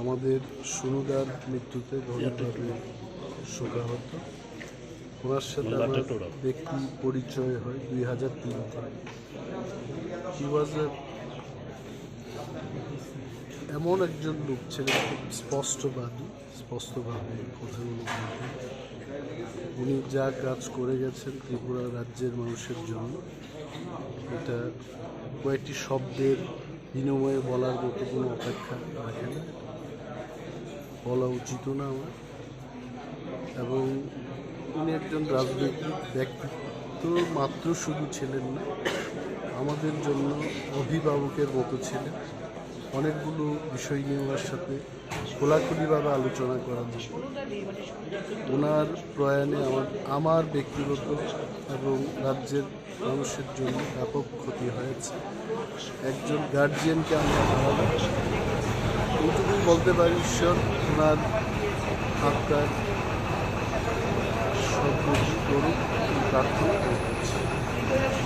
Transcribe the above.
আমাদের সুনুদার মৃত্যুতে গভীরভাবে শোকাহত। ওনার সাথে আমার ব্যক্তি পরিচয় হয় দুই হাজার তিন থেকে হি ওয়াজ এমন একজন লোক ছিলেন খুব স্পষ্টবাদী স্পষ্টভাবে কথাগুলো বলতেন উনি যা কাজ করে গেছেন ত্রিপুরা রাজ্যের মানুষের জন্য এটা কয়েকটি শব্দের বিনিময়ে বলার মতো কোনো অপেক্ষা রাখে না বলা উচিত না আমার। এবং উনি একজন রাজনৈতিক ব্যক্তিত্ব মাত্র শুধু ছিলেন না, আমাদের জন্য অভিভাবকের মতো ছিলেন। অনেকগুলো বিষয় নিয়ে ওনার সাথে খোলাখুলিভাবে আলোচনা করা যেত ওনার প্রয়াণে আমার আমার ব্যক্তিগত এবং রাজ্যের মানুষের জন্য ব্যাপক ক্ষতি হয়েছে। একজন গার্জিয়ানকে আমরা বলতে পারি ঈশ্বর ওনার আত্মার সদ্গতি করুক প্রার্থনা করছি।